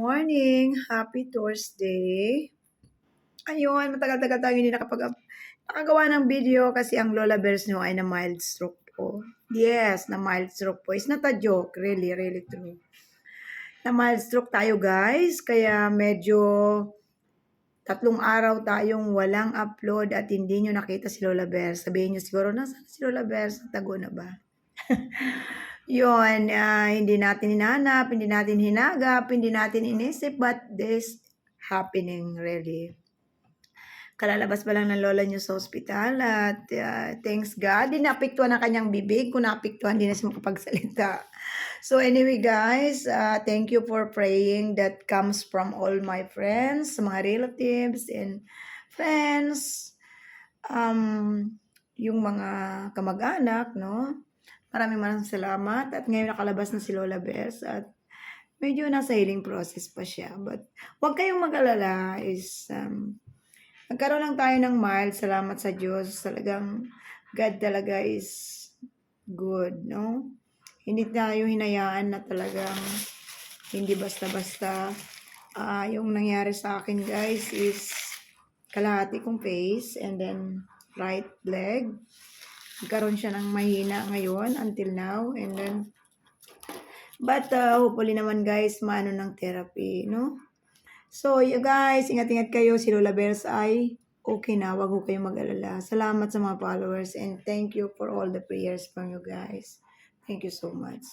Morning! Happy Thursday! Ayun, matagal-tagal tayo hindi nakapag nakagawa ng video kasi ang Lola Bears nyo ay na mild stroke po. Yes, na mild stroke po. It's not a joke, really, really true. Na mild stroke tayo guys, kaya medyo tatlong araw tayong walang upload at hindi nyo nakita si Lola Bears. Sabihin nyo siguro, nasaan si Lola Bears? Tago na ba? Yun, ah, hindi natin hinanap, hindi natin hinagap, hindi natin inisip, but this happening really. Kalalabas pa lang ng lola niyo sa ospital at ah, thanks God, di naapektuhan ang kanyang bibig. Kung naapektuhan, di na siya makapagsalita. So anyway guys, ah, thank you for praying that comes from all my friends, mga relatives and friends, um, yung mga kamag-anak, no? Maraming maraming salamat at ngayon nakalabas na si Lola Bears at medyo nasa healing process pa siya. But huwag kayong mag-alala is um, nagkaroon lang tayo ng mild. Salamat sa Diyos. Talagang God talaga is good, no? Hindi tayo hinayaan na talagang hindi basta-basta ah yung nangyari sa akin guys is kalahati kong face and then right leg Nagkaroon siya ng mahina ngayon until now. And then, but uh, hopefully naman guys, maano ng therapy, no? So, you guys, ingat-ingat kayo. Si Lola Bears ay okay na. Huwag ho kayong mag-alala. Salamat sa mga followers and thank you for all the prayers from you guys. Thank you so much.